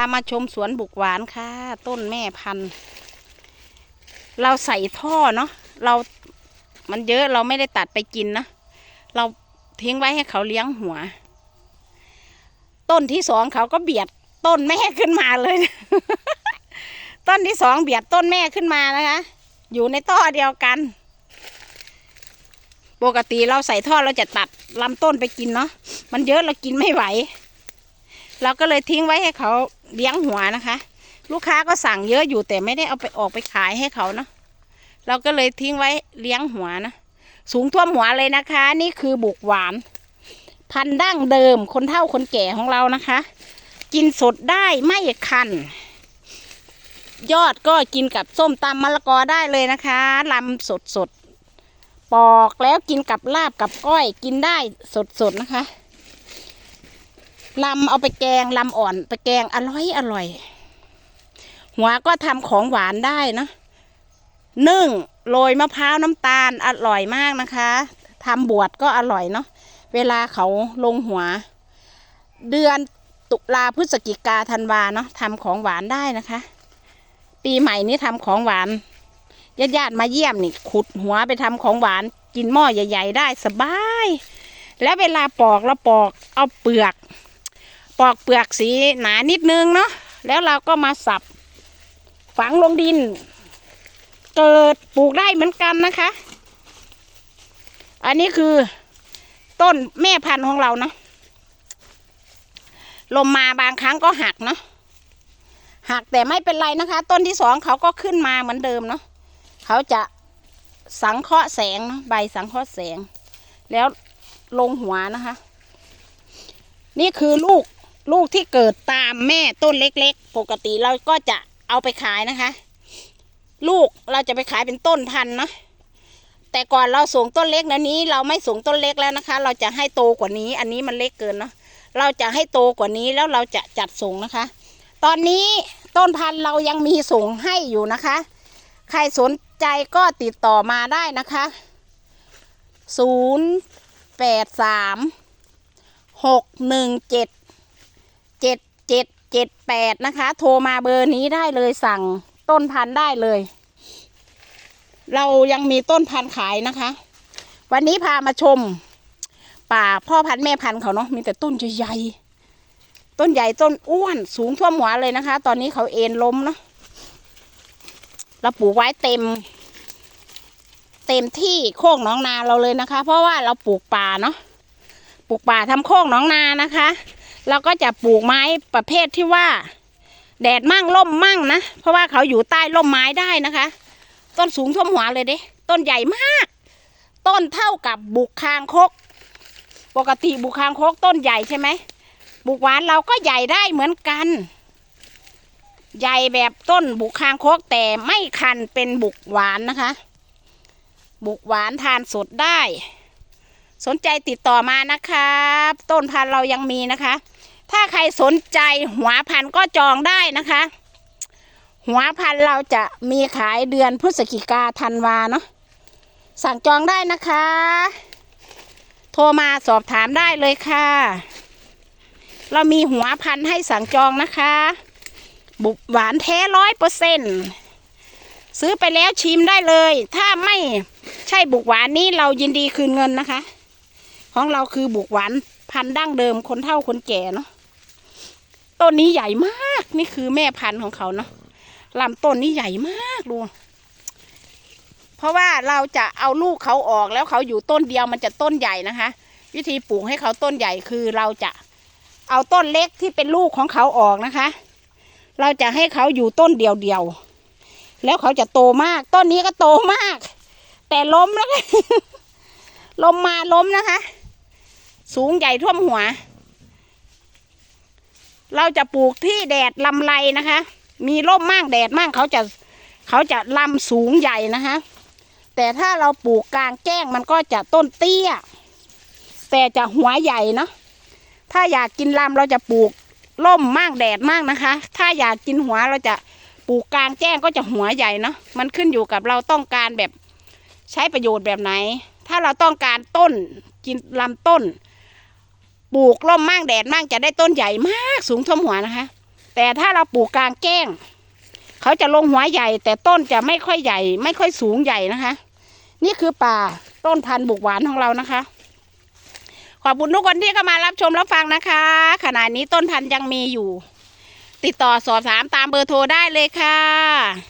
ามาชมสวนบุกหวานค่ะ ต้นแม่พันธุ์ เราใส่ท่อเนาะเรามันเยอะเราไม่ได้ตัดไปกินนะ เราทิ้งไว้ให้เขาเลี้ยงหัว ต้นที่สองเขาก็เบียดต้นแม่ขึ้นมาเลย ต้นที่สองเบียดต้นแม่ขึ้นมานะคะ อยู่ในท่อเดียวกัน ปกติเราใส่ท่อเราจะตัดลำต้นไปกินเนาะมันเยอะเรากินไม่ไหว เราก็เลยทิ้งไว้ให้เขาเลี้ยงหัวนะคะ ลูกค้าก็สั่งเยอะอยู่แต่ไม่ได้เอาไปออกไปขายให้เขาเนาะเราก็เลยทิ้งไว้เลี้ยงหัวนะสูงท่วมหัวเลยนะคะ นี่คือบุกหวาน พันดั้งเดิมคนเฒ่าคนแก่ของเรานะคะ กินสดได้ไม่คัน ยอดก็กินกับส้มตำมะละกอได้เลยนะคะลำสดสดปอกแล้วกินกับลาบกับก้อยกินได้สดสดๆนะคะ ลำเอาไปแกงลำอ่อนไปแกงอร่อยอร่อย หัวก็ทำของหวานได้นะนึ่งโรยมะพร้าวน้ำตาลอร่อยมากนะคะทำบวชก็อร่อยเนาะเวลาเขาลงหัว เดือนตุลาพฤศจิกาธันวาเนาะทำของหวานได้นะคะ ปีใหม่นี้ทำของหวานญาติญาติมาเยี่ยมนี่ขุดหัวไปทำของหวานกินหม้อใหญ่ ๆ ได้สบาย แล้วเวลาปอกเราปอกเอาเปลือก ปอกเปลือกสีหนานิดนึงเนาะแล้วเราก็มาสับ ฝังลงดิน เกิดปลูกได้เหมือนกันนะคะ อันนี้คือต้นแม่พันธุ์ของเราเนาะลมมาบางครั้งก็หักเนาะหักแต่ไม่เป็นไรนะคะ ต้นที่สองเขาก็ขึ้นมาเหมือนเดิมเนาะเขาจะสังเคราะห์แสงเนาะใบสังเคราะห์แสง แล้วลงหัวนะคะ นี่คือลูก ลูกที่เกิดตามแม่ต้นเล็กๆ ปกติเราก็จะเอาไปขายนะคะ ลูกเราจะไปขายเป็นต้นพันธุ์เนาะแต่ก่อนเราส่งต้นเล็กนะนี้ เราไม่ส่งต้นเล็กแล้วนะคะ เราจะให้โตกว่านี้ อันนี้มันเล็กเกินเนาะเราจะให้โตกว่านี้แล้วเราจะจัดส่งนะคะ ตอนนี้ต้นพันธุ์เรายังมีส่งให้อยู่นะคะ ใครสนใจก็ติดต่อมาได้นะคะศูนย์แปดสามหกหนึ่ง เจ็ดเจ็ดแปดนะคะ โทรมาเบอร์นี้ได้เลยสั่งต้นพันธุ์ได้เลย เรายังมีต้นพันธุ์ขายนะคะ วันนี้พามาชม ป่าพ่อพันธุ์แม่พันธุ์เขาเนาะมีแต่ต้นใหญ่ต้นใหญ่ต้นอ้วนสูงท่วมหัวเลยนะคะ ตอนนี้เขาเอ็นล้มเนาะเราปลูกไว้เต็ม เต็มที่โคกหนองนาเราเลยนะคะ เพราะว่าเราปลูกป่าเนาะปลูกป่าทำโคกหนองนานะคะ เราก็จะปลูกไม้ประเภทที่ว่า แดดมั่งร่มมั่งนะ เพราะว่าเขาอยู่ใต้ร่มไม้ได้นะคะ ต้นสูงท่วมหัวเลยเด้ต้นใหญ่มาก ต้นเท่ากับบุกคางคก ปกติบุกคางคกต้นใหญ่ใช่ไหมบุกหวานเราก็ใหญ่ได้เหมือนกัน ใหญ่แบบต้นบุกคางคกแต่ไม่คันเป็นบุกหวานนะคะ บุกหวานทานสดได้ สนใจติดต่อมานะครับ ต้นพันธุ์เรายังมีนะคะ ถ้าใครสนใจหัวพันธุ์ก็จองได้นะคะ หัวพันธุ์เราจะมีขายเดือนพฤศจิกาธันวาเนาะสั่งจองได้นะคะ โทรมาสอบถามได้เลยค่ะ เรามีหัวพันธุ์ให้สั่งจองนะคะ บุกหวานแท้ร้อยเปอร์เซ็นซื้อไปแล้วชิมได้เลย ถ้าไม่ใช่บุกหวานนี้เรายินดีคืนเงินนะคะ ของเราคือบุกหวานพันธุ์ดั้งเดิมคนเฒ่าคนแก่เนาะต้นนี้ใหญ่มากนี่คือแม่พันธุ์ของเขาเนาะลำต้นนี้ใหญ่มากดู เพราะว่าเราจะเอาลูกเขาออกแล้วเขาอยู่ต้นเดียวมันจะต้นใหญ่นะคะ วิธีปลูกให้เขาต้นใหญ่คือเราจะเอาต้นเล็กที่เป็นลูกของเขาออกนะคะ เราจะให้เขาอยู่ต้นเดียวเดียวๆแล้วเขาจะโตมาก ต้นนี้ก็โตมาก แต่ล้มนะคะลมมาล้มนะคะ สูงใหญ่ท่วมหัว เราจะปลูกที่แดดลำไรนะคะ มีร่มมากแดดมากเขาจะเขาจะลำสูงใหญ่นะคะ แต่ถ้าเราปลูกกลางแจ้งมันก็จะต้นเตี้ย แต่จะหัวใหญ่เนาะถ้าอยากกินลำเราจะปลูกร่มมากแดดมากนะคะ ถ้าอยากกินหัวเราจะปลูกกลางแจ้งก็จะหัวใหญ่เนาะมันขึ้นอยู่กับเราต้องการแบบใช้ประโยชน์แบบไหน ถ้าเราต้องการต้นกินลำต้น ปลูกร่มมากแดดมากจะได้ต้นใหญ่มากสูงท่วมหัวนะคะ แต่ถ้าเราปลูกกลางแจ้ง เขาจะลงหัวใหญ่ แต่ต้นจะไม่ค่อยใหญ่ ไม่ค่อยสูงใหญ่นะคะ นี่คือป่าต้นพันธุ์บุกหวานของเรานะคะ ขอบคุณทุกคนที่เข้ามารับชมรับฟังนะคะ ขณะนี้ต้นพันธุ์ยังมีอยู่ ติดต่อสอบถามตามเบอร์โทรได้เลยค่ะ